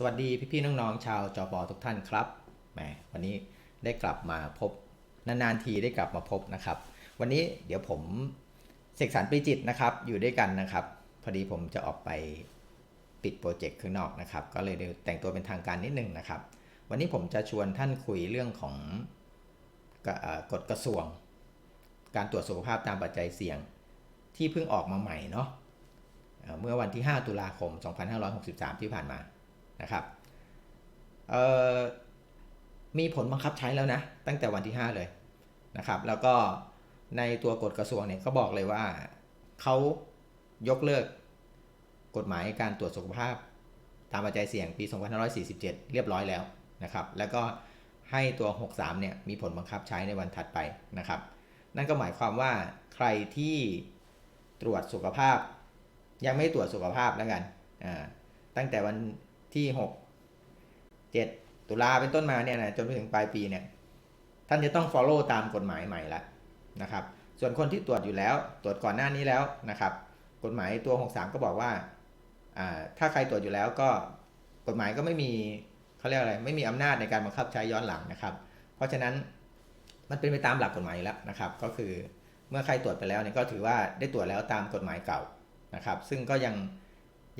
สวัสดีพี่ๆน้องๆชาวจอปอทุกท่านครับแหมวันนี้ได้กลับมาพบนานๆทีได้กลับมาพบนะครับ วันนี้เดี๋ยวผมเสกสรรปรีจิตนะครับ อยู่ด้วยกันนะครับ พอดีผมจะออกไปปิดโปรเจกต์ข้างนอกนะครับ ก็เลยแต่งตัวเป็นทางการนิดนึงนะครับ วันนี้ผมจะชวนท่านคุยเรื่องของกอกฎกระทรวง การตรวจสุขภาพตามปัจจัยเสี่ยงที่เพิ่งออกมาใหม่เนาะเอ่อเมื่อวันที่ 5 ตุลาคม 2563 ที่ผ่านมา นะครับมีผลบังคับใช้แล้วนะ ตั้งแต่วันที่ 5 เลยนะครับ แล้วก็ในตัวกฎกระทรวงเนี่ยเขาบอกเลยว่าเขายกเลิกกฎหมายการตรวจสุขภาพ ตามปัจจัยเสี่ยงปี 2547 เรียบร้อยแล้วนะครับ แล้วก็ให้ตัว 63 เนี่ยมีผลบังคับใช้ในวันถัดไปนะครับ นั่นก็หมายความว่าใครที่ตรวจสุขภาพ ยังไม่ตรวจสุขภาพแล้วกันตั้งแต่วัน ที่6 7ตุลาเป็นต้นมาเนี่ยนะจนไปถึงปลายปีเนี่ยท่านจะต้อง follow ตามกฎหมายใหม่ละนะครับ ส่วนคนที่ตรวจอยู่แล้ว ตรวจก่อนหน้านี้แล้วนะครับ กฎหมายตัว 63 ก็บอกว่าถ้าใครตรวจอยู่แล้วก็กฎหมายก็ไม่มีเขาเรียกอะไรไม่มีอำนาจในการบังคับใช้ย้อนหลังนะครับ เพราะฉะนั้นมันเป็นไปตามหลักกฎหมายแล้วนะครับ ก็คือเมื่อใครตรวจไปแล้วเนี่ยก็ถือว่าได้ตรวจแล้วตามกฎหมายเก่านะครับ ซึ่งก็ยัง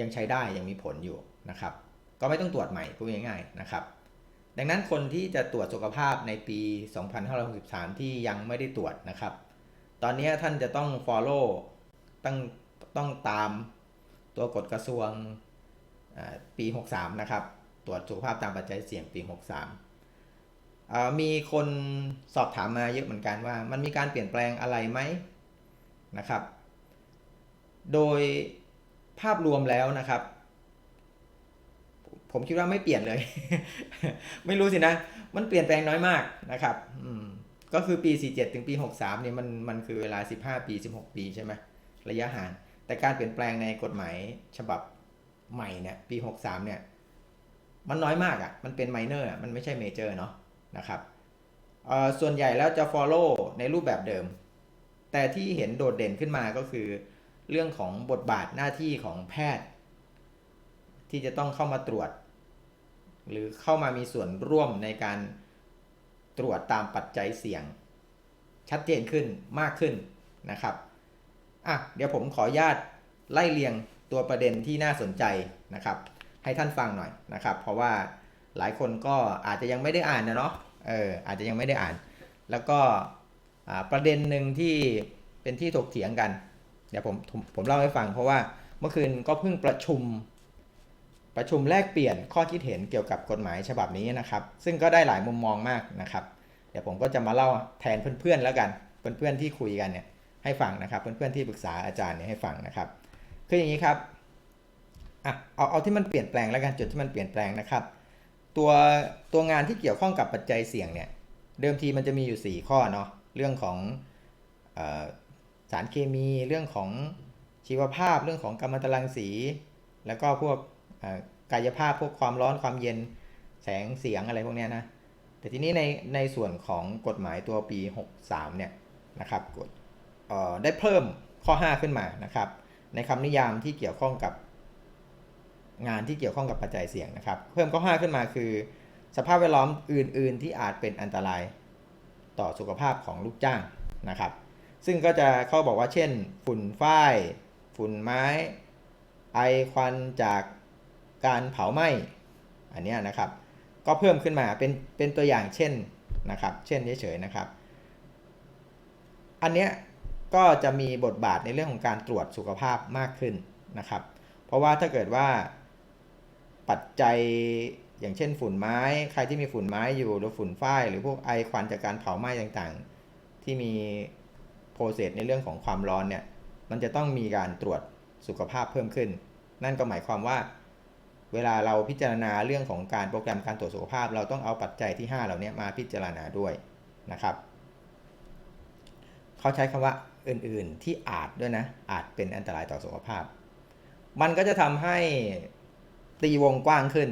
ยังใช้ได้ยังมีผลอยู่นะครับ ก็ไม่ต้องตรวจใหม่พูดง่ายๆนะครับ ดังนั้นคนที่จะตรวจสุขภาพในปี 2563 ที่ยังไม่ได้ตรวจนะครับ ตอนนี้ท่านจะต้อง follow ต้องต้องตามตัวกฎกระทรวงปี 63 นะครับ ตรวจสุขภาพตามปัจจัยเสี่ยงปี 63 มีคนสอบถามมาเยอะเหมือนกันว่า มันมีการเปลี่ยนแปลงอะไรไหมนะครับ โดยภาพรวมแล้วนะครับ ผมคิดว่าไม่เปลี่ยนเลย ไม่รู้สินะ มันเปลี่ยนแปลงน้อยมากนะครับอืมก็คือปี 47 ถึงปี 63เนี่ยมันมันคือเวลา 15 ปี 16 ปีใช่ไหมระยะห่าง แต่การเปลี่ยนแปลงในกฎหมายฉบับใหม่เนี่ยปี 63 เนี่ย มันน้อยมากอะ่ะ มันเป็นไมเนอร์มันไม่ใช่เมเจอร์เนาะนะครับเอ่อส่วนใหญ่แล้วจะ follow ในรูปแบบเดิม แต่ที่เห็นโดดเด่นขึ้นมาก็คือ เรื่องของบทบาทหน้าที่ของแพทย์ ที่จะต้องเข้ามาตรวจ หรือเข้ามามีส่วนร่วมในการตรวจตามปัจจัยเสี่ยง ชัดเจนขึ้นมากขึ้นนะครับอะเดี๋ยวผมขออนุญาตไล่เรียงตัวประเด็นที่น่าสนใจนะครับ ให้ท่านฟังหน่อยนะครับ เพราะว่าหลายคนก็อาจจะยังไม่ได้อ่านนะเนาะเอออาจจะยังไม่ได้อ่าน แล้วก็ประเด็นหนึ่งที่เป็นที่ถกเถียงกัน เดี๋ยวผมผมผมเล่าให้ฟังเพราะว่าเมื่อคืนก็เพิ่งประชุม ประชุมแลกเปลี่ยนข้อคิดเห็นเกี่ยวกับกฎหมายฉบับนี้นะครับ ซึ่งก็ได้หลายมุมมองมากนะครับ เดี๋ยวผมก็จะมาเล่าแทนเพื่อนๆแล้วกันเพื่อนๆที่คุยกันเนี่ยให้ฟังนะครับ เพื่อนๆที่ปรึกษาอาจารย์เนี่ยให้ฟังนะครับคืออย่างนี้ครับอะเอาเอาที่มันเปลี่ยนแปลงแล้วกันจุดที่มันเปลี่ยนแปลงนะครับ ตัวตัวงานที่เกี่ยวข้องกับปัจจัยเสี่ยงเนี่ยเดิมทีมันจะมีอยู่ 4 ข้อเนาะเรื่องของออสารเคมี เรื่องของชีวภาพ เรื่องของกัมมันตรังสี แล้วก็พวก กายภาพพวกความร้อนความเย็นแสงเสียงอะไรพวกนี้นะ แต่ทีนี้ในในส่วนของกฎหมายตัวปี 63 เนี่ยนะครับกฎได้เพิ่มข้อ 5 ขึ้นมานะครับ ในคำนิยามที่เกี่ยวข้องกับงานที่เกี่ยวข้องกับปัจจัยเสี่ยงนะครับ เพิ่มข้อ 5 ขึ้นมาคือ สภาพแวดล้อมอื่น ๆ ที่อาจเป็นอันตรายต่อสุขภาพของลูกจ้างนะครับ ซึ่งก็จะเขาบอกว่าเช่น ฝุ่นฝ้าย ฝุ่นไม้ ไอควันจาก การเผาไหม้อันนี้นะครับ ก็เพิ่มขึ้นมาเป็นเป็นตัวอย่างเช่นนะครับ เช่นเฉยๆนะครับ อันเนี้ยก็จะมีบทบาทในเรื่องของการตรวจสุขภาพมากขึ้นนะครับ เพราะว่าถ้าเกิดว่าปัจจัยอย่างเช่นฝุ่นไม้ ใครที่มีฝุ่นไม้อยู่หรือฝุ่นฝ้าย หรือพวกไอควันจากการเผาไหม้ต่างๆ ที่มีโปรเซสในเรื่องของความร้อนเนี่ยมันจะต้องมีการตรวจสุขภาพเพิ่มขึ้น นั่นก็หมายความว่า เวลาเราพิจารณาเรื่องของการโปรแกรมการตรวจสุขภาพ เราต้องเอาปัจจัยที่ 5 เหล่านี้มาพิจารณาด้วยนะครับ เขาใช้คำว่าอื่นๆที่อาจด้วยนะ อาจเป็นอันตรายต่อสุขภาพ มันก็จะทำให้ตีวงกว้างขึ้น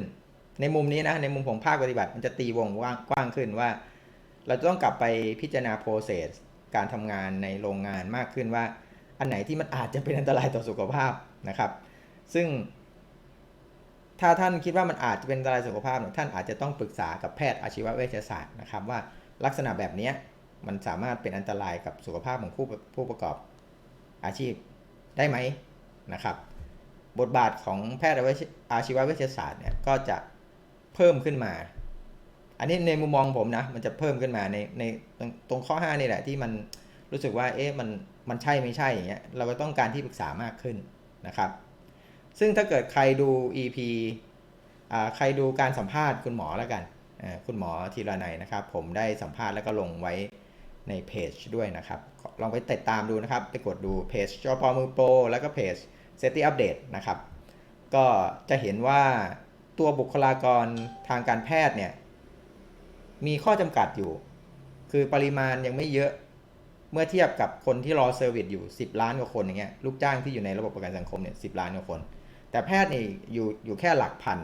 ในมุมนี้นะ ในมุมของภาคปฏิบัติ มันจะตีวงกว้างกว้างขึ้นว่า เราจะต้องกลับไปพิจารณา process การทำงานในโรงงานมากขึ้นว่า อันไหนที่มันอาจจะเป็นอันตรายต่อสุขภาพนะครับ ซึ่ง ถ้าท่านคิดว่ามันอาจจะเป็นอันตรายสุขภาพเนี่ยท่านอาจจะต้องปรึกษากับแพทย์อาชีวเวชศาสตร์นะครับว่าลักษณะแบบนี้มันสามารถเป็นอันตรายกับสุขภาพของผู้ผู้ประกอบอาชีพได้ไหมนะครับ บทบาทของแพทย์อาชีวเวชศาสตร์เนี่ยก็จะเพิ่มขึ้นมา อันนี้ในมุมมองผมนะมันจะเพิ่มขึ้นมาในในตรงตรงข้อ5นี่แหละที่มันรู้สึกว่าเอ๊ะมันมันใช่ไม่ใช่อย่างเงี้ยเราก็ต้องการที่ปรึกษามากขึ้นนะครับ ซึ่งถ้าเกิดใครดู EP อ่าใครดูการสัมภาษณ์คุณหมอแล้วกันคุณหมอทีละนัยนะครับ ผมได้สัมภาษณ์แล้วก็ลงไว้ในเพจด้วยนะครับ ลองไปติดตามดูนะครับ ไปกดดูเพจจอปอมือโปรแล้วก็เพจ Safety Update นะครับ ก็จะเห็นว่าตัวบุคลากรทางการแพทย์เนี่ย มีข้อจำกัดอยู่ คือปริมาณยังไม่เยอะเมื่อเทียบกับคนที่รอเซอร์วิสอยู่ 10 ล้านกว่าคนอย่างเงี้ยลูกจ้างที่อยู่ในระบบประกันสังคมเนี่ยสิล้านกว่าคน แต่แพทย์นี่อยู่อยู่แค่หลักพัน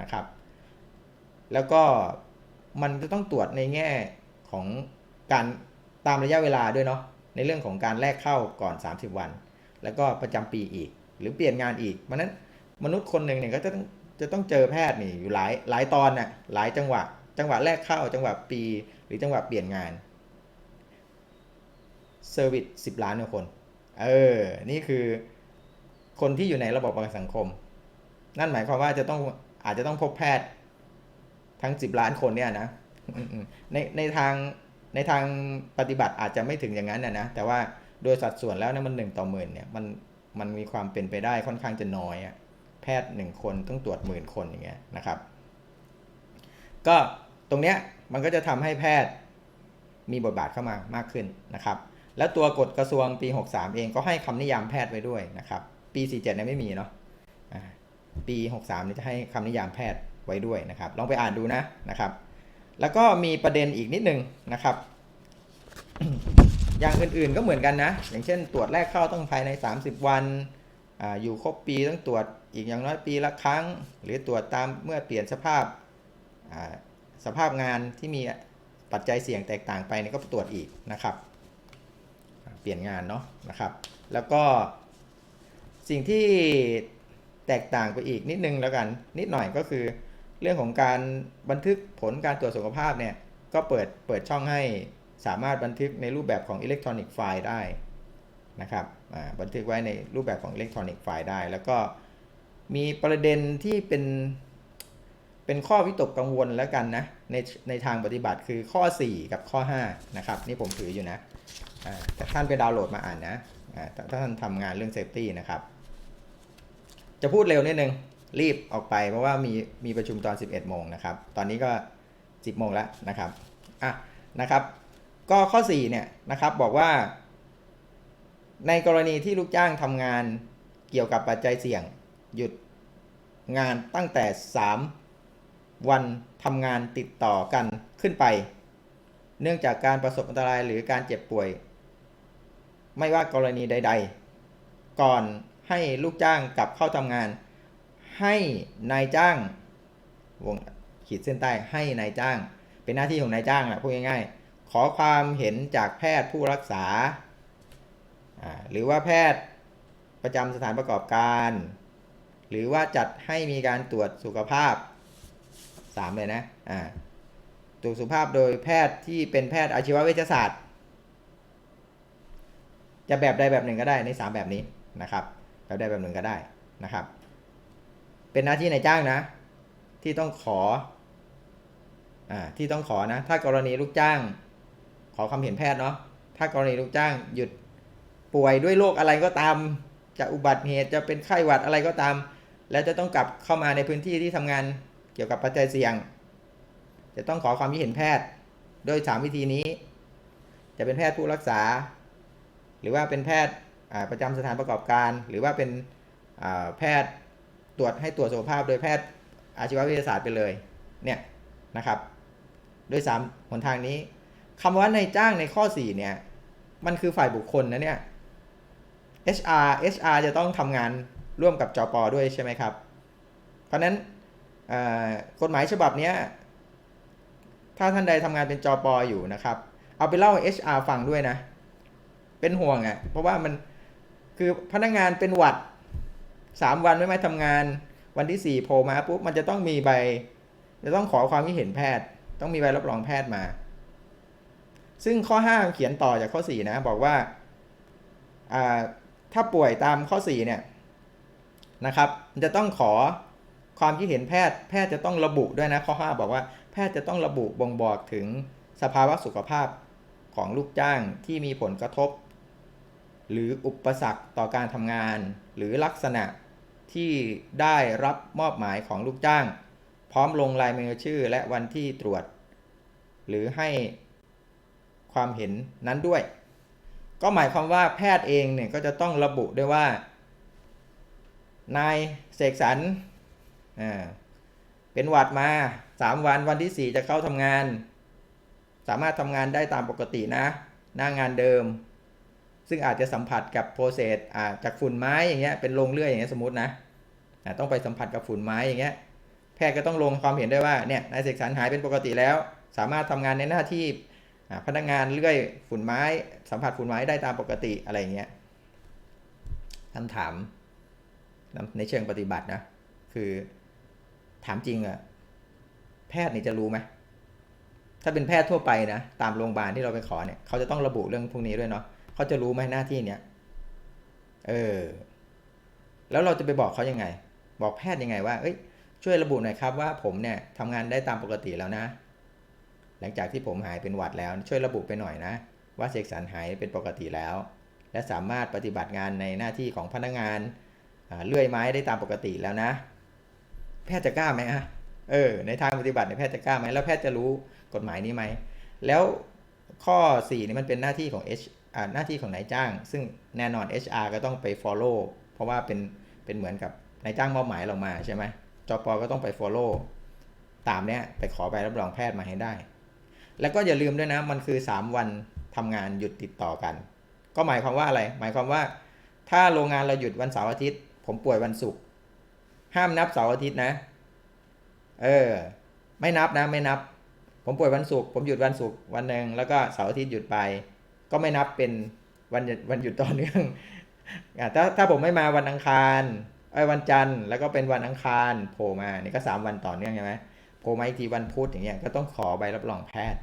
นะครับ แล้วก็มันจะต้องตรวจในแง่ของการตามระยะเวลาด้วยเนาะในเรื่องของการแลกเข้าก่อน 30 วัน แล้วก็ประจำปีอีก หรือเปลี่ยนงานอีกเพราะนั้นมนุษย์คนหนึ่งเนี่ยก็จะต้องจะต้องเจอแพทย์นี่อยู่หลายหลายตอนน่ะหลายจังหวะ จังหวะแรกเข้าจังหวะปี หรือจังหวะเปลี่ยนงานเซอร์วิสสิบล้านคน เออ นี่คือ คนที่อยู่ในระบบประกันสังคม นั่นหมายความว่าจะต้องอาจจะต้องพบแพทย์ทั้งสิบล้านคนเนี่ยนะในในทางในทางปฏิบัติอาจจะไม่ถึงอย่างนั้นนะนะแต่ว่าโดยสัดส่วนแล้วนะมันหนึ่งต่อหมื่นเนี่ยมันมันมีความเป็นไปได้ค่อนข้างจะน้อยอะแพทย์หนึ่งคนต้องตรวจหมื่นคนอย่างเงี้ยนะครับ ก็ตรงเนี้ยมันก็จะทำให้แพทย์มีบทบาทเข้ามามากขึ้นนะครับ แล้วตัวกฎกระทรวงปี 63 เองก็ให้คำนิยามแพทย์ไว้ด้วยนะครับ ปี 47เนี่ยไม่มีเนาะปี 63นี่จะให้คำนิยามแพทย์ไว้ด้วยนะครับ ลองไปอ่านดูนะนะครับ แล้วก็มีประเด็นอีกนิดนึงนะครับ อย่างอื่นๆก็เหมือนกันนะ อย่างเช่น ตรวจแรกเข้าต้องภายใน 30 วันออยู่ครบปีต้องตรวจอีกอย่างน้อยปีละครั้ง หรือตรวจตามเมื่อเปลี่ยนสภาพสภาพงานที่มีปัจจัยเสี่ยงแตกต่างไปเนี่ยก็ตรวจอีกนะครับ เปลี่ยนงานเนาะนะครับ แล้วก็ สิ่งที่แตกต่างไปอีกนิดนึงแล้วกัน นิดหน่อยก็คือ เรื่องของการบันทึกผลการตรวจสุขภาพเนี่ยก็เปิดเปิดช่องให้สามารถบันทึกในรูปแบบของอิเล็กทรอนิกส์ไฟล์ได้นะครับบันทึกไว้ในรูปแบบของอิเล็กทรอนิกส์ไฟล์ได้ แล้วก็มีประเด็นที่เป็นเป็นข้อวิตกกังวลแล้วกันนะในในทางปฏิบัติคือข้อ 4 กับข้อ 5 นะครับ นี่ผมถืออยู่นะแต่ท่านไปดาวน์โหลดมาอ่านนะถ้าท่านทำงานเรื่องเซฟตี้นะครับ จะพูดเร็วนิดนึง รีบออกไปเพราะว่ามีมีประชุมตอน 11 โมงนะครับ ตอนนี้ก็ 10 โมงแล้วนะครับอะนะครับ ก็ข้อ 4 เนี่ยนะครับบอกว่า ในกรณีที่ลูกจ้างทำงานเกี่ยวกับปัจจัยเสี่ยง หยุดงานตั้งแต่ 3 วันทำงานติดต่อกันขึ้นไป เนื่องจากการประสบอันตรายหรือการเจ็บป่วย ไม่ว่ากรณีใด ๆ ก่อน ให้ลูกจ้างกลับเข้าทำงาน ให้นายจ้างวงขีดเส้นใต้ให้นายจ้าง เป็นหน้าที่ของนายจ้างแหละพูดง่ายๆ ขอความเห็นจากแพทย์ผู้รักษา หรือว่าแพทย์ประจำสถานประกอบการ หรือว่าจัดให้มีการตรวจสุขภาพ 3 เลยนะอ่าตรวจสุขภาพโดยแพทย์ที่เป็นแพทย์อาชีวเวชศาสตร์ จะแบบใดแบบหนึ่งก็ได้ใน 3 แบบนี้นะครับ แบบใดแบบหนึ่งก็ได้นะครับ เป็นหน้าที่นายจ้างนะ ที่ต้องขออ่าที่ต้องขอนะ ถ้ากรณีลูกจ้าง ขอความเห็นแพทย์เนาะถ้ากรณีลูกจ้างหยุดป่วยด้วยโรคอะไรก็ตาม จะอุบัติเหตุจะเป็นไข้หวัดอะไรก็ตาม แล้วจะต้องกลับเข้ามาในพื้นที่ที่ทำงานเกี่ยวกับปัจจัยเสี่ยง จะต้องขอความคิดเห็นแพทย์โดยสามวิธีนี้ จะเป็นแพทย์ผู้รักษา หรือว่าเป็นแพทย์ ประจำสถานประกอบการ หรือว่าเป็นแพทย์ตรวจให้ตรวจสุขภาพโดยแพทย์อาชีววิทยาศาสตร์ไปเลยเนี่ยนะครับโดยสามหนทางนี้คำว่าในจ้างในข้อ 4 เนี่ย มันคือฝ่ายบุคคลนะเนี่ย HR HR จะต้องทำงานร่วมกับจอปอด้วยใช่ไหมครับ เพราะนั้นกฎหมายฉบับนี้ถ้าท่านใดทำงานเป็นจอปออยู่นะครับ เอาไปเล่าให้ HR ฟังด้วยนะ เป็นห่วงอะ่ะเพราะว่ามัน คือพนักงานเป็นหวัด3วันไม่มาทำงาน วันที่สี่โผล่มาปุ๊บมันจะต้องมีใบ จะต้องขอความคิดเห็นแพทย์ ต้องมีใบรับรองแพทย์มา ซึ่งข้อห้าเขียนต่อจากข้อสี่นะบอกว่าอ่าถ้าป่วยตามข้อสี่เนี่ยนะครับมันจะต้องขอความคิดเห็นแพทย์ แพทย์จะต้องระบุด้วยนะข้อห้าบอกว่าแพทย์จะต้องระบุบ่งบอกถึงสภาวะสุขภาพของลูกจ้างที่มีผลกระทบ หรืออุปสรรคต่อการทำงาน หรือลักษณะที่ได้รับมอบหมายของลูกจ้าง พร้อมลงลายมือชื่อและวันที่ตรวจ หรือให้ความเห็นนั้นด้วย ก็หมายความว่าแพทย์เองเนี่ยก็จะต้องระบุด้วยว่า นายเสกสรรเป็นหวัดมา 3 วันวันที่ 4 จะเข้าทำงาน สามารถทำงานได้ตามปกตินะ หน้างานเดิม ซึ่งอาจจะสัมผัสกับโปรเซสจากฝุ่นไม้อย่างเงี้ยเป็นลงเลื่อยอย่างเงี้ยสมมตินะต้องไปสัมผัสกับฝุ่นไม้อย่างเงี้ยแพทย์ก็ต้องลงความเห็นด้วยว่าเนี่ยนายเสกสรรหายเป็นปกติแล้ว สามารถทำงานในหน้าที่พนักงานเลื่อยฝุ่นไม้ สัมผัสฝุ่นไม้ได้ตามปกติอะไรเงี้ยคำถามในเชิงปฏิบัตินะ คือถามจริงอะแพทย์นี่จะรู้ไหมถ้าเป็นแพทย์ทั่วไปนะ ตามโรงพยาบาลที่เราไปขอเนี่ย เขาจะต้องระบุเรื่องพวกนี้ด้วยเนาะ เขาจะรู้ไหมหน้าที่เนี้ยเออ แล้วเราจะไปบอกเขายังไง บอกแพทย์ยังไงว่า เอ้ย ช่วยระบุหน่อยครับว่าผมเนี่ยทำงานได้ตามปกติแล้วนะ หลังจากที่ผมหายเป็นหวัดแล้ว ช่วยระบุไปหน่อยนะ ว่าเสกสรรหายเป็นปกติแล้ว และสามารถปฏิบัติงานในหน้าที่ของพนักงานเลื่อยไม้ได้ตามปกติแล้วนะ แพทย์จะกล้าไหมอะเออ ในทางปฏิบัติเนี่ยแพทย์จะกล้าไหมแล้วแพทย์จะรู้กฎหมายนี้ไหม แล้วข้อ4นี่มันเป็นหน้าที่ของ H อ่า หน้าที่ของนายจ้าง ซึ่งแน่นอน HR ก็ต้องไป follow เพราะว่าเป็นเป็นเหมือนกับนายจ้างมอบหมายเรามาใช่ไหมจปก็ต้องไป follow ตามเนี้ยไปขอใบรับรองแพทย์มาให้ได้ แล้วก็อย่าลืมด้วยนะ มันคือ 3 วันทำงานหยุดติดต่อกัน ก็หมายความว่าอะไร หมายความว่า ถ้าโรงงานเราหยุดวันเสาร์อาทิตย์ ผมป่วยวันศุกร์ห้ามนับเสาร์อาทิตย์นะ เออ ไม่นับนะไม่นับ ผมป่วยวันศุกร์ผมหยุดวันศุกร์วันหนึ่งแล้วก็เสาร์อาทิตย์หยุดไป ก็ไม่นับเป็นวันหยุดวันหยุดต่อเนื่องถ้าถ้าผมไม่มาวันอังคารไอ้วันจันทร์แล้วก็เป็นวันอังคารโผล่มานี่ก็สามวันต่อเนื่องใช่ไหมโผล่มาอีกทีวันพุธอย่างเงี้ยก็ต้องขอใบรับรองแพทย์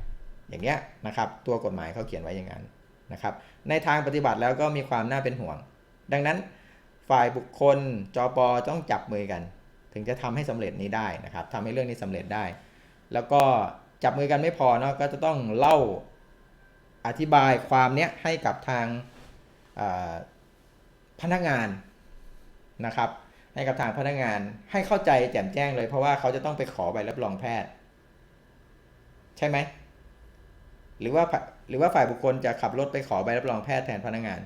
อย่างเงี้ยนะครับ ตัวกฎหมายเขาเขียนไว้อย่างนั้นนะครับ ในทางปฏิบัติแล้วก็มีความน่าเป็นห่วง ดังนั้นฝ่ายบุคคลจปต้องจับมือกัน ถึงจะทำให้สำเร็จนี้ได้นะครับทำให้เรื่องนี้สำเร็จได้ แล้วก็จับมือกันไม่พอเนาะก็จะต้องเล่า อธิบายความเนี้ยให้กับทางพนักงานนะครับ ให้กับทางพนักงานให้เข้าใจแจ่มแจ้งเลย เพราะว่าเขาจะต้องไปขอใบรับรองแพทย์ ใช่ไหมหรือว่าหรือว่าฝ่ายบุคคลจะขับรถไปขอใบรับรองแพทย์แทนพนักงาน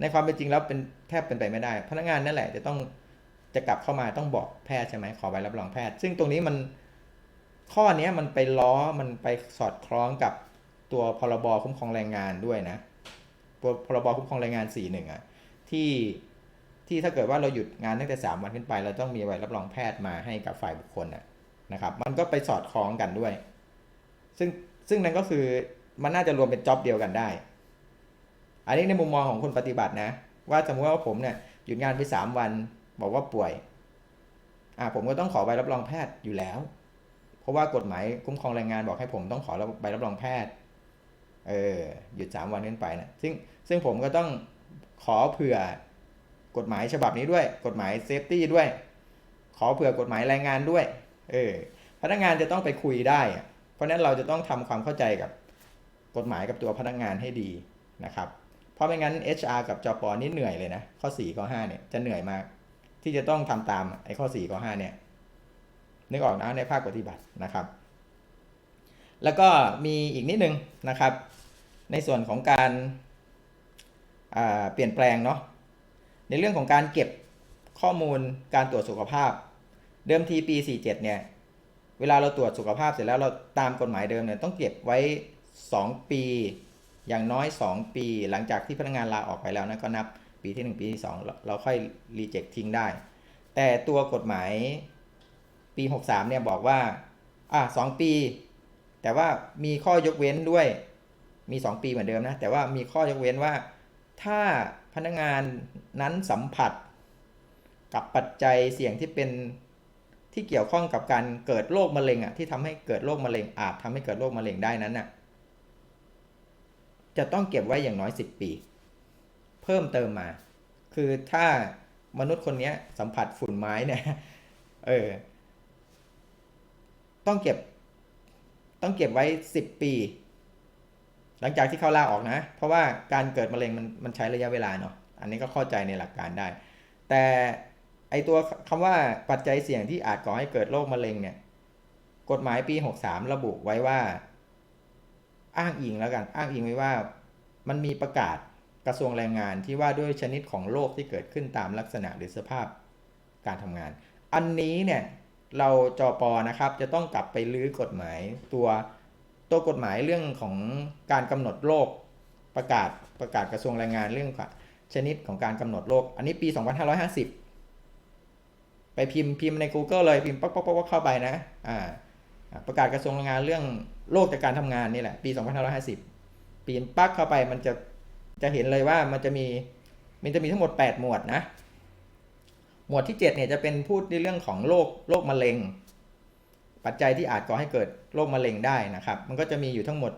ในความเป็นจริงแล้วเป็นแทบเป็นไปไม่ได้ พนักงานนั่นแหละจะต้องจะกลับเข้ามาต้องบอกแพทย์ใช่ไหมขอใบรับรองแพทย์ ซึ่งตรงนี้มันข้อเนี้ยมันไปล้อมันไปสอดคล้องกับ ตัวพรบคุ้มครองแรงงานด้วยนะพรบคุ้มครองแรงงาน41อะที่ที่ถ้าเกิดว่าเราหยุดงานตั้งแต่ 3 วันขึ้นไป เราต้องมีใบรับรองแพทย์มาให้กับฝ่ายบุคคลน่ะนะครับ มันก็ไปสอดคล้องกันด้วย ซึ่งซึ่งนั่นก็คือมันน่าจะรวมเป็นจ็อบเดียวกันได้ อันนี้ในมุมมองของคนปฏิบัตินะ ว่าสมมติว่าผมเนี่ยหยุดงานไปสามวันบอกว่าป่วย อ่าผมก็ต้องขอใบรับรองแพทย์อยู่แล้ว เพราะว่ากฎหมายคุ้มครองแรงงานบอกให้ผมต้องขอใบรับรองแพทย์ เออหยุดสามวันขึ้นไปนะซึ่งซึ่งผมก็ต้องขอเผื่อกฎหมายฉบับนี้ด้วย กฎหมายเซฟตี้ด้วย ขอเผื่อกฎหมายแรงงานด้วยเออพนักงานจะต้องไปคุยได้ เพราะนั้นเราจะต้องทำความเข้าใจกับกฎหมายกับตัวพนักงานให้ดีนะครับ เพราะไม่งั้น HR กับจปนี่เหนื่อยเลยนะข้อ4ข้อ5เนี่ยจะเหนื่อยมาก ที่จะต้องทำตามไอ้ข้อ4ข้อ5เนี่ยนึกออกนะในภาคปฏิบัตินะครับ แล้วก็มีอีกนิดนึงนะครับ ในส่วนของการาเปลี่ยนแปลงเนาะในเรื่องของการเก็บข้อมูลการตรวจสุขภาพ เดิมทีปี 47 เนี่ย เวลาเราตรวจสุขภาพเสร็จแล้วเราตามกฎหมายเดิมเนี่ยต้องเก็บไว้ 2 ปี อย่างน้อย 2 ปี หลังจากที่พนักงานลาออกไปแล้วนะก็นับปีที่ 1 ปีที่ 2 เราค่อยรีเจ็คทิ้งได้ แต่ตัวกฎหมายปี 63 เนี่ยบอกว่าอะ2ปี แต่ว่ามีข้อยกเว้นด้วยมี 2 ปีเหมือนเดิมนะ แต่ว่ามีข้อยกเว้นว่า ถ้าพนักงานนั้นสัมผัส กับปัจจัยเสี่ยงที่เป็นที่เกี่ยวข้องกับการเกิดโรคมะเร็งอะที่ทำให้เกิดโรคมะเร็งอาจทำให้เกิดโรคมะเร็งได้นั้นน่ะจะต้องเก็บไว้อย่างน้อย 10 ปี เพิ่มเติมมา คือถ้ามนุษย์คนนี้สัมผัสฝุ่นไม้เนี่ยเออต้องเก็บ ต้องเก็บไว้ 10 ปี หลังจากที่เขาลาออกนะ เพราะว่าการเกิดมะเร็งมันมันใช้ระยะเวลาเนาะอันนี้ก็เข้าใจในหลักการได้ แต่ไอตัวคำว่าปัจจัยเสี่ยงที่อาจก่อให้เกิดโรคมะเร็งเนี่ย กฎหมายปี 63 ระบุไว้ว่า อ้างอิงแล้วกัน อ้างอิงไว้ว่ามันมีประกาศกระทรวงแรงงานที่ว่าด้วยชนิดของโรคที่เกิดขึ้นตามลักษณะหรือสภาพการทำงาน อันนี้เนี่ย เราจอปอนะครับจะต้องกลับไปลื้อกฎหมายตัวตัวกฎหมายเรื่องของการกำหนดโรคประกาศประกาศกระทรวงแรงงานเรื่องชนิดของการกำหนดโรคอันนี้ปี 2550 ไปพิมพ์พิมพ์ใน Google เลยพิมพ์ป๊อกป๊อกป๊อกเข้าไปนะอ่าประกาศกระทรวงแรงงานเรื่องโรคจากการทำงานนี่แหละปี 2550ปีนปักเข้าไปมันจะจะเห็นเลยว่ามันจะมีมันจะมีทั้งหมด 8 หมวดนะ มวดที่7เนี่ยจะเป็นพูดในเรื่องของโรคโรคมะเร็ง ปัจจัยที่อาจก่อให้เกิดโรคมะเร็งได้นะครับ มันก็จะมีอยู่ทั้งหมด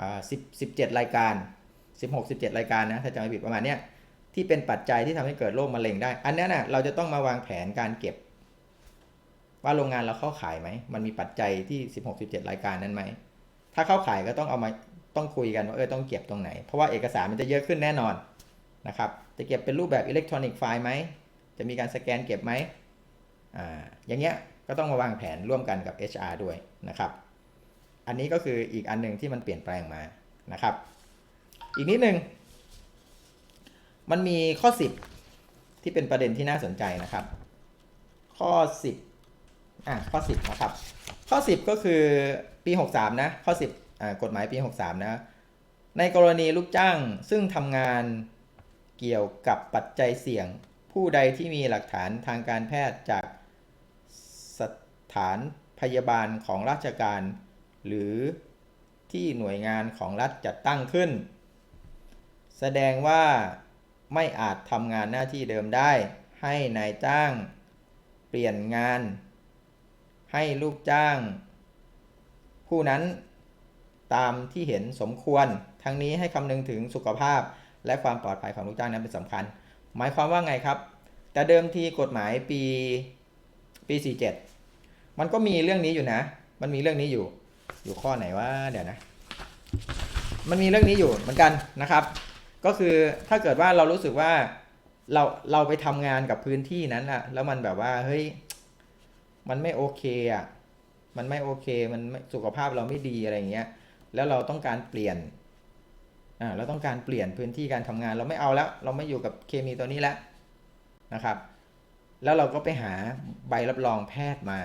อ่า10 17รายการ 16 17 รายการนะถ้าจำไม่ผิดประมาณเนี้ยที่เป็นปัจจัยที่ทำให้เกิดโรคมะเร็งได้ อันนี้นะเราจะต้องมาวางแผนการเก็บ ว่าโรงงานเราเข้าขายไหม มันมีปัจจัยที่ 16 17 รายการนั้นไหม ถ้าเข้าขายก็ต้องเอามาต้องคุยกันว่าเออต้องเก็บตรงไหน เพราะว่าเอกสารมันจะเยอะขึ้นแน่นอนนะครับ จะเก็บเป็นรูปแบบอิเล็กทรอนิกส์ไฟล์ไหม จะมีการสแกนเก็บไหมอ่าอย่างเงี้ยก็ต้องมาวางแผนร่วมกันกับ HR ด้วยนะครับ อันนี้ก็คืออีกอันหนึ่งที่มันเปลี่ยนแปลงมานะครับ อีกนิดนึง มันมีข้อ 10 ที่เป็นประเด็นที่น่าสนใจนะครับ ข้อ 10อะข้อ 10นะครับ ข้อ 10 ก็คือปี 63 นะ ข้อ 10อ่ากฎหมายปี 63 นะ ในกรณีลูกจ้างซึ่งทำงานเกี่ยวกับปัจจัยเสี่ยง ผู้ใดที่มีหลักฐานทางการแพทย์จากสถานพยาบาลของราชการ หรือที่หน่วยงานของรัฐจัดตั้งขึ้น แสดงว่าไม่อาจทำงานหน้าที่เดิมได้ ให้นายจ้าง เปลี่ยนงาน ให้ลูกจ้าง ผู้นั้นตามที่เห็นสมควร ทั้งนี้ให้คำนึงถึงสุขภาพและความปลอดภัยของลูกจ้างนั้นเป็นสำคัญ หมายความว่าไงครับ แต่เดิมทีกฎหมายปีปี 47 มันก็มีเรื่องนี้อยู่นะ มันมีเรื่องนี้อยู่ อยู่ข้อไหนว่าเดี๋ยวนะ มันมีเรื่องนี้อยู่เหมือนกันนะครับ ก็คือถ้าเกิดว่าเรารู้สึกว่าเราเราไปทำงานกับพื้นที่นั้นอะแล้วมันแบบว่าเฮ้ยมันไม่โอเคอะมันไม่โอเค มันสุขภาพเราไม่ดีอะไรอย่างเงี้ย แล้วเราต้องการเปลี่ยน อ่าเราต้องการเปลี่ยนพื้นที่การทำงาน เราไม่เอาแล้ว เราไม่อยู่กับเคมีตัวนี้แล้วนะครับ แล้วเราก็ไปหาใบรับรองแพทย์มา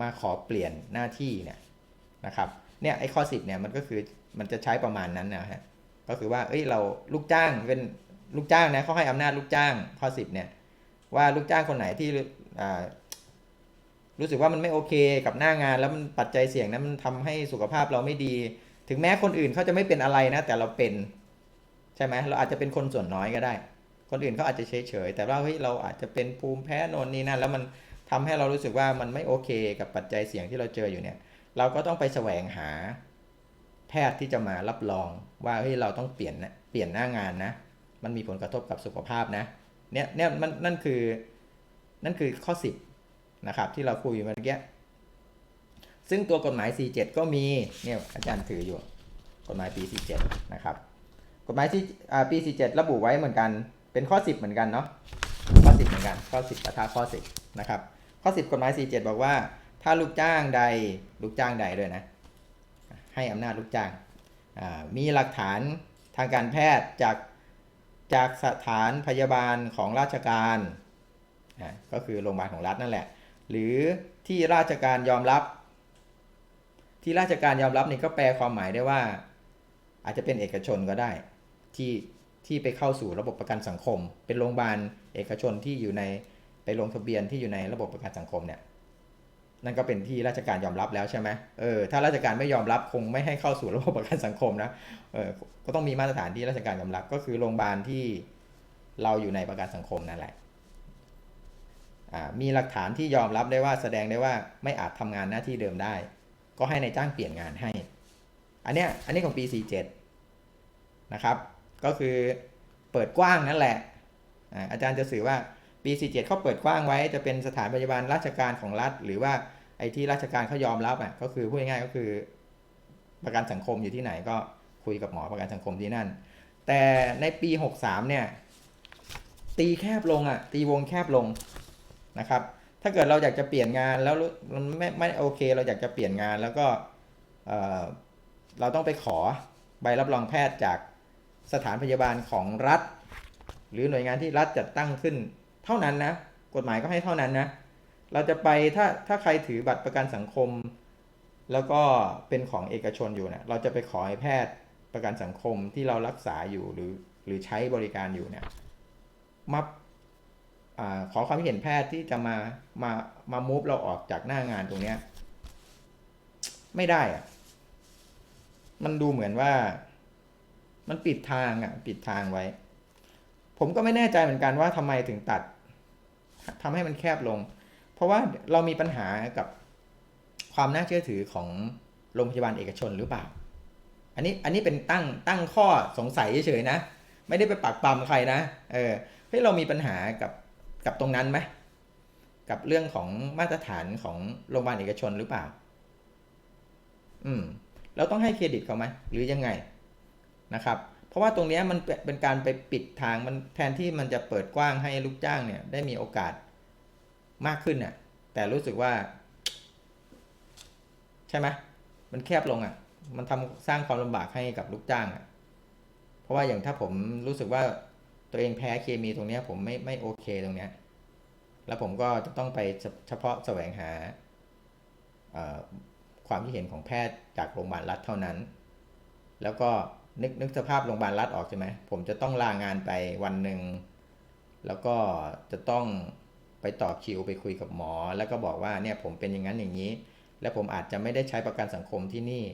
มาขอเปลี่ยนหน้าที่เนี่ยนะครับเนี่ยไอ้ข้อสิบเนี่ยมันก็คือมันจะใช้ประมาณนั้นนะฮะก็คือว่าเอ้ยเราลูกจ้างเป็นลูกจ้างนะเขาให้อำนาจลูกจ้างข้อสิบเนี่ยว่าลูกจ้างคนไหนที่อ่ารู้สึกว่ามันไม่โอเคกับหน้างานแล้วมันปัจจัยเสี่ยงนั้นมันทำให้สุขภาพเราไม่ดี ถึงแม้คนอื่นเขาจะไม่เป็นอะไรนะ แต่เราเป็น ใช่ไหมเราอาจจะเป็นคนส่วนน้อยก็ได้ คนอื่นเขาอาจจะเฉยเฉยๆแต่ว่าเฮ้ยเราอาจจะเป็นภูมิแพ้นนนี่นั่นแล้วมันทำให้เรารู้สึกว่ามันไม่โอเคกับปัจจัยเสี่ยงที่เราเจออยู่เนี่ย เราก็ต้องไปแสวงหา แพทย์ที่จะมารับรองว่าเฮ้ยเราต้องเปลี่ยนนะเปลี่ยนหน้างานนะ มันมีผลกระทบกับสุขภาพนะเนี่ยเนี่ยมันนั่นคือนั่นคือข้อ10นะครับที่เราคุยเมื่อกี้ ซึ่งตัวกฎหมาย 47 ก็มีเนี่ยอาจารย์ถืออยู่ กฎหมายปี 47 นะครับ กฎหมายที่อ่าปี 47 ระบุไว้เหมือนกัน เป็นข้อ 10 เหมือนกันเนาะ ข้อ 10 เหมือนกัน ข้อ 10ปะทะข้อ 10 นะครับ ข้อ 10 กฎหมาย 47 บอกว่า ถ้าลูกจ้างใด ลูกจ้างใดด้วยนะ ให้อำนาจลูกจ้าง มีหลักฐานทางการแพทย์จากจากสถานพยาบาลของราชการก็คือโรงพยาบาลของรัฐนั่นแหละ หรือที่ราชการยอมรับ ที่ราชการยอมรับนี่ก็แปลความหมายได้ว่า อาจจะเป็นเอกชนก็ได้ ที่ที่ไปเข้าสู่ระบบประกันสังคม เป็นโรงพยาบาลเอกชนที่อยู่ในไปลงทะเบียนที่อยู่ในระบบประกันสังคมเนี่ยนั่นก็เป็นที่ราชการยอมรับแล้วใช่ไหมเออถ้าราชการไม่ยอมรับคงไม่ให้เข้าสู่ระบบประกันสังคมนะเออก็ต้องมีมาตรฐานที่ราชการยอมรับ ก็คือโรงพยาบาลที่เราอยู่ในประกันสังคมนั่นแหละอ่ามีหลักฐานที่ยอมรับได้ว่าแสดงได้ว่าไม่อาจทำงานหน้าที่เดิมได้ ก็ให้ในายจ้างเปลี่ยนงานให้ อันเนี้ยอันนี้ของปี 47 นะครับ ก็คือเปิดกว้างนั่นแหละอาอาจารย์จะสื่อว่าปี 47เขาเปิดกว้างไว้ จะเป็นสถานพยาบาลราชการของรัฐ หรือว่าไอ้ที่ราชการเขายอมรับอะก็คือพูดง่ายๆก็คือประกันสังคมอยู่ที่ไหนก็คุยกับหมอประกันสังคมที่นั่น แต่ในปี 63 เนี่ยตีแคบลงอะตีวงแคบลงนะครับ ถ้าเกิดเราอยากจะเปลี่ยนงานแล้วมันไม่ไม่โอเค เราอยากจะเปลี่ยนงานแล้วก็เเราต้องไปขอใบรับรองแพทย์จากสถานพยาบาลของรัฐ หรือหน่วยงานที่รัฐจัดตั้งขึ้น เท่านั้นนะกฎหมายก็ให้เท่านั้นนะเราจะไปถ้าถ้าใครถือบัตรประกันสังคม แล้วก็เป็นของเอกชนอยู่เนะเราจะไปขอให้แพทย์ประกันสังคมที่เรารักษาอยู่หรือหรือใช้บริการอยู่เนี่ยมา อขอความเห็นแพทย์ที่จะมามามามูฟเราออกจากหน้างานตรงเนี้ย ไม่ได้อะมันดูเหมือนว่า มันปิดทางอะ ปิดทางไว้ ผมก็ไม่แน่ใจเหมือนกันว่าทำไมถึงตัดทำให้มันแคบลง เพราะว่าเรามีปัญหากับความน่าเชื่อถือของโรงพยาบาลเอกชนหรือเปล่า อันนี้อันนี้เป็นตั้งตั้งข้อสงสัยเฉยๆนะ ไม่ได้ไปปักปำใครนะ เออเฮ้ยเรามีปัญหากับ กับตรงนั้นไหมกับเรื่องของมาตรฐานของโรงพยาบาลเอกชนหรือเปล่า อืม เราต้องให้เครดิตเขาไหมหรือยังไงนะครับ เพราะว่าตรงเนี้ยมันเป็นการไปปิดทางมันแทนที่มันจะเปิดกว้างให้ลูกจ้างเนี่ย ได้มีโอกาสมากขึ้นน่ะ แต่รู้สึกว่า ใช่ไหมมันแคบลงอะ มันทำสร้างความลำบากให้กับลูกจ้างอะ เพราะว่าอย่างถ้าผมรู้สึกว่า ตัวเองแพ้เคมีตรงเนี้ยผมไม่ไม่โอเคตรงเนี้ยแล้วผมก็จะต้องไปเฉพาะแสวงหาความคิดเห็นของแพทย์จากโรงพยาบาลรัฐเท่านั้น แล้วก็นึกนึกสภาพโรงพยาบาลรัฐออกใช่ไหมผมจะต้องลางานไปวันหนึ่งแล้วก็จะต้องไปต่อคิวไปคุยกับหมอ แล้วก็บอกว่าเนี่ยผมเป็นอย่างนั้นอย่างนี้ และผมอาจจะไม่ได้ใช้ประกันสังคมที่นี่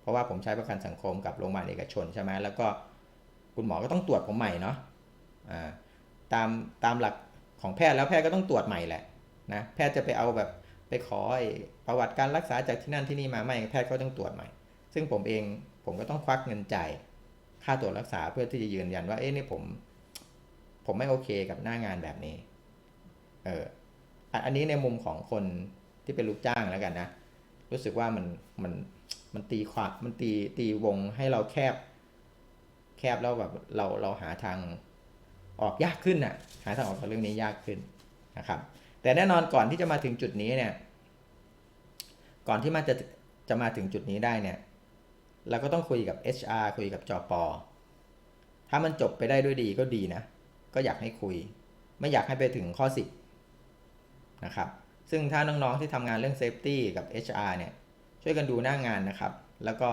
เพราะว่าผมใช้ประกันสังคมกับโรงพยาบาลเอกชนใช่ไหมแล้วก็ คุณหมอก็ต้องตรวจผมใหม่เนาะตามตามหลักของแพทย์แล้วแพทย์ก็ต้องตรวจใหม่แหละนะแพทย์จะไปเอาแบบไปขอไอ้ประวัติการรักษาจากที่นั่นที่นี่มาไม่แพทย์ก็ต้องตรวจใหม่ ซึ่งผมเองผมก็ต้องควักเงินจ่ายค่าตรวจรักษาเพื่อที่จะยืนยันว่าเอ๊ะนี่ผม ผมไม่โอเคกับหน้างานแบบนี้เอออะอันนี้ในมุมของคนที่เป็นลูกจ้างแล้วกันนะ รู้สึกว่ามันมันมันตีความมันตีตีวงให้เราแคบ แคบแล้วแบบเราเราหาทางออกยากขึ้นน่ะ หาทางออกจากเรื่องนี้ยากขึ้นนะครับ แต่แน่นอนก่อนที่จะมาถึงจุดนี้เนี่ย ก่อนที่มันจะจะมาถึงจุดนี้ได้เนี่ย เราก็ต้องคุยกับ HR คุยกับจอปอถ้ามันจบไปได้ด้วยดีก็ดีนะ ก็อยากให้คุย ไม่อยากให้ไปถึงข้อ10นะครับ ซึ่งถ้าน้องๆที่ทำงานเรื่อง Safety กับ HR เนี่ย ช่วยกันดูหน้างานนะครับ แล้วก็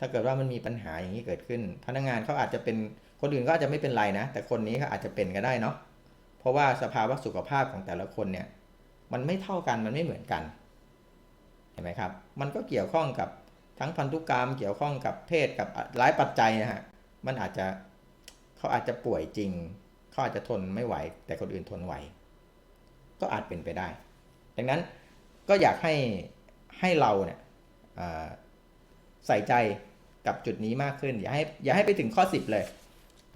ถ้าเกิดว่ามันมีปัญหาอย่างนี้เกิดขึ้น พนักงานเขาอาจจะเป็นคนอื่นก็อาจจะไม่เป็นไรนะ แต่คนนี้เขาอาจจะเป็นก็ได้เนาะเพราะว่าสภาวะสุขภาพของแต่ละคนเนี่ย มันไม่เท่ากันมันไม่เหมือนกันเห็นไหมครับ มันก็เกี่ยวข้องกับทั้งพันธุกรรม เกี่ยวข้องกับเพศกับหลายปัจจัยนะฮะมันอาจจะเขาอาจจะป่วยจริงเขาอาจจะทนไม่ไหว แต่คนอื่นทนไหว ก็อาจเป็นไปได้ ดังนั้นก็อยากให้ให้เราเนี่ยใส่ใจ กับจุดนี้มากขึ้น อย่าให้อย่าให้ไปถึงข้อ 10 เลย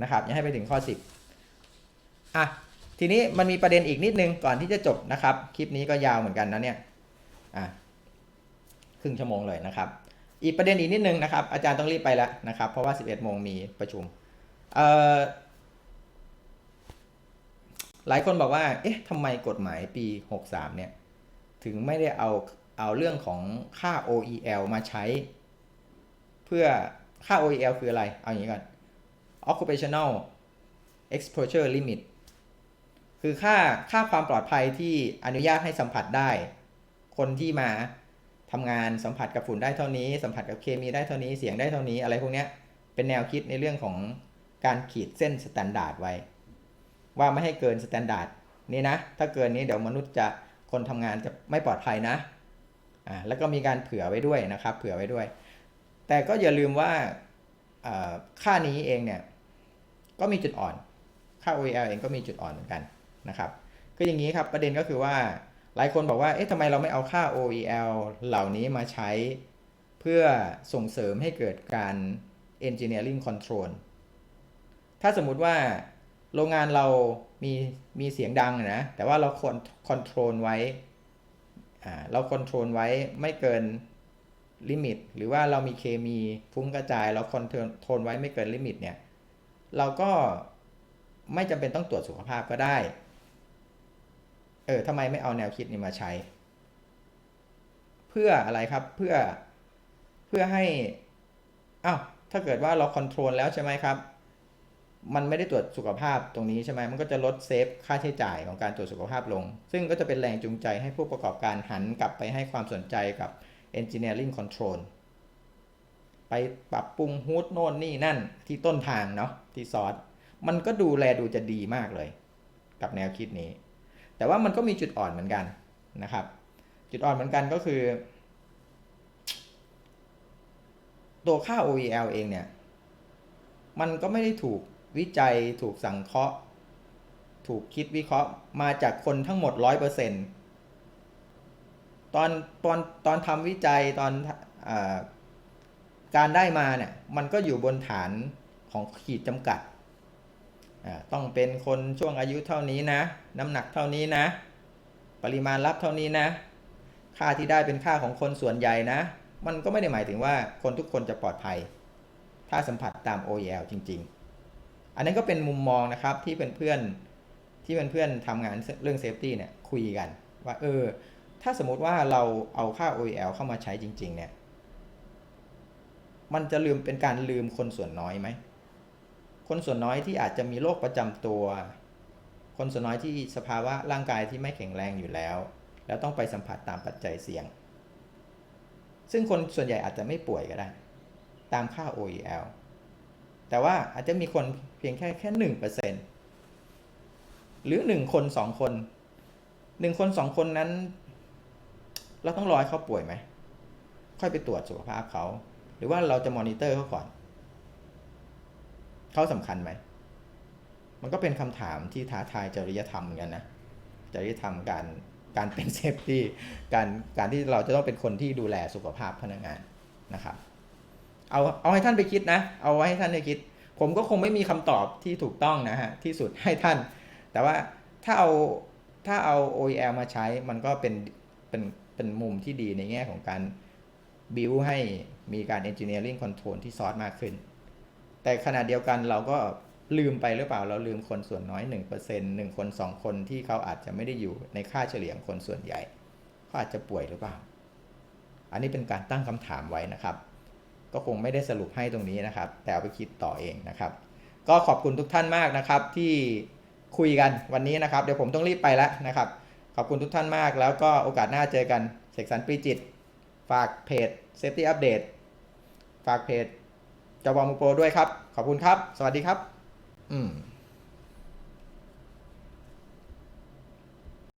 นะครับ อย่าให้ไปถึงข้อ 10อะทีนี้มันมีประเด็นอีกนิดนึงก่อนที่จะจบนะครับ คลิปนี้ก็ยาวเหมือนกันนะเนี่ยอะครึ่งชั่วโมงเลยนะครับ อีกประเด็นอีกนิดนึงนะครับ อาจารย์ต้องรีบไปแล้วนะครับ เพราะว่า 11โมงมีประชุมเอ่อหลายคนบอกว่า เอ๊ะทำไมกฎหมายปี 63 เนี่ย ถึงไม่ได้เอา เอาเรื่องของค่า OEL มาใช้ เพื่อค่า OEL คืออะไร เอาอย่างนี้ก่อน occupational exposure limit คือค่าค่าความปลอดภัยที่อนุญาตให้สัมผัสได้ คนที่มาทำงานสัมผัสกับฝุ่นได้เท่านี้ สัมผัสกับเคมีได้เท่านี้เสียงได้เท่านี้อะไรพวกนี้เป็นแนวคิดในเรื่องของการขีดเส้นสแตนดาร์ดไว้ ว่าไม่ให้เกินสแตนดาร์ดนี่นะ ถ้าเกินนี้เดี๋ยวมนุษย์จะคนทำงานจะไม่ปลอดภัยนะอ่าแล้วก็มีการเผื่อไว้ด้วยนะครับ เผื่อไว้ด้วย แต่ก็อย่าลืมว่าค่านี้เองเนี่ยก็มีจุดอ่อน ค่า OEL เองก็มีจุดอ่อนเหมือนกันนะครับคืออย่างนี้ครับประเด็นก็คือว่าหลายคนบอกว่าเอ๊ะทำไมเราไม่เอาค่า OEL เหล่านี้มาใช้เพื่อส่งเสริมให้เกิดการ engineering control ถ้าสมมุติว่าโรงงานเรามีมีเสียงดังนะแต่ว่าเราคอนคอนโทรลไว้เราคอนโทรลไว้ไม่เกิน ลิมิต หรือว่าเรามีเคมีฟุ้งกระจายเราคอนโทรลไว้ไม่เกินลิมิตเนี่ยเราก็ไม่จำเป็นต้องตรวจสุขภาพก็ได้ เออทำไมไม่เอาแนวคิดนี้มาใช้ เพื่ออะไรครับเพื่อเพื่อให้อ้าวถ้าเกิดว่าเราคอนโทรลแล้วใช่ไหมครับ มันไม่ได้ตรวจสุขภาพตรงนี้ใช่ไหมมันก็จะลดเซฟค่าใช้จ่ายของการตรวจสุขภาพลง ซึ่งก็จะเป็นแรงจูงใจให้ผู้ประกอบการหันกลับไปให้ความสนใจกับ engineering control ไปปรับปรุงฮูดโน่นนี่นั่นที่ต้นทางเนาะที่ซอสมันก็ดูแลดูจะดีมากเลย กับแนวคิดนี้ แต่ว่ามันก็มีจุดอ่อนเหมือนกันนะครับ จุดอ่อนเหมือนกันก็คือ ตัวค่า OEL เองเนี่ย มันก็ไม่ได้ถูกวิจัยถูกสังเคราะห์ ถูกคิดวิเคราะห์มาจากคนทั้งหมด 100% ตอนตอนตอนทำวิจัยตอนอการได้มาเนี่ยมันก็อยู่บนฐานของขีดจำกัด ต้องเป็นคนช่วงอายุเท่านี้นะ น้ำหนักเท่านี้นะ ปริมาณรับเท่านี้นะ ค่าที่ได้เป็นค่าของคนส่วนใหญ่นะ มันก็ไม่ได้หมายถึงว่าคนทุกคนจะปลอดภัย ถ้าสัมผัสตาม OEL จริง ๆ อันนั้นก็เป็นมุมมองนะครับที่เป็นเพื่อนที่เป็นเพื่อนทำงานเรื่องเซฟตี้เนี่ยคุยกันว่าเออ ถ้าสมมติว่าเราเอาค่า OEL เข้ามาใช้จริง ๆ เนี่ย มันจะลืมเป็นการลืมคนส่วนน้อยไหม คนส่วนน้อยที่อาจจะมีโรคประจำตัว คนส่วนน้อยที่สภาวะร่างกายที่ไม่แข็งแรงอยู่แล้ว แล้วต้องไปสัมผัสตามปัจจัยเสี่ยง ซึ่งคนส่วนใหญ่อาจจะไม่ป่วยก็ได้ ตามค่า OEL แต่ว่าอาจจะมีคนเพียงแค่แค่หนึ่งเปอร์เซ็นหรือหนึ่งคนสองคนหนึ่งคนสองคนนั้น เราต้องรอให้เขาป่วยไหม ค่อยไปตรวจสุขภาพเขา หรือว่าเราจะมอนิเตอร์เขาก่อน เขาสำคัญไหม มันก็เป็นคำถามที่ท้าทายจริยธรรมเหมือนกันนะ จริยธรรมการการเป็นเซฟตี้การการที่เราจะต้องเป็นคนที่ดูแลสุขภาพพนักงานนะครับ เอาเอาให้ท่านไปคิดนะ เอาไว้ให้ท่านไปคิด ผมก็คงไม่มีคำตอบที่ถูกต้องนะฮะที่สุดให้ท่าน แต่ว่าถ้าเอาถ้าเอา OEL มาใช้มันก็เป็นเป็น เป็นมุมที่ดีในแง่ของการบิวให้มีการ engineering control ที่ซอสมากขึ้น แต่ขณะเดียวกันเราก็ลืมไปหรือเปล่าเราลืมคนส่วนน้อย 1% 1 คน 2 คนที่เขาอาจจะไม่ได้อยู่ในค่าเฉลี่ยงคนส่วนใหญ่เขาอาจจะป่วยหรือเปล่า อันนี้เป็นการตั้งคำถามไว้นะครับ ก็คงไม่ได้สรุปให้ตรงนี้นะครับ แต่เอาไปคิดต่อเองนะครับ ก็ขอบคุณทุกท่านมากนะครับที่คุยกันวันนี้นะครับ เดี๋ยวผมต้องรีบไปแล้วนะครับ ขอบคุณทุกท่านมาก แล้วก็โอกาสหน้าเจอกันเสกสรรปีจิต ฝากเพจ Safety Update ฝากเพจจวมุโปรด้วยครับ ขอบคุณครับ สวัสดีครับ อืม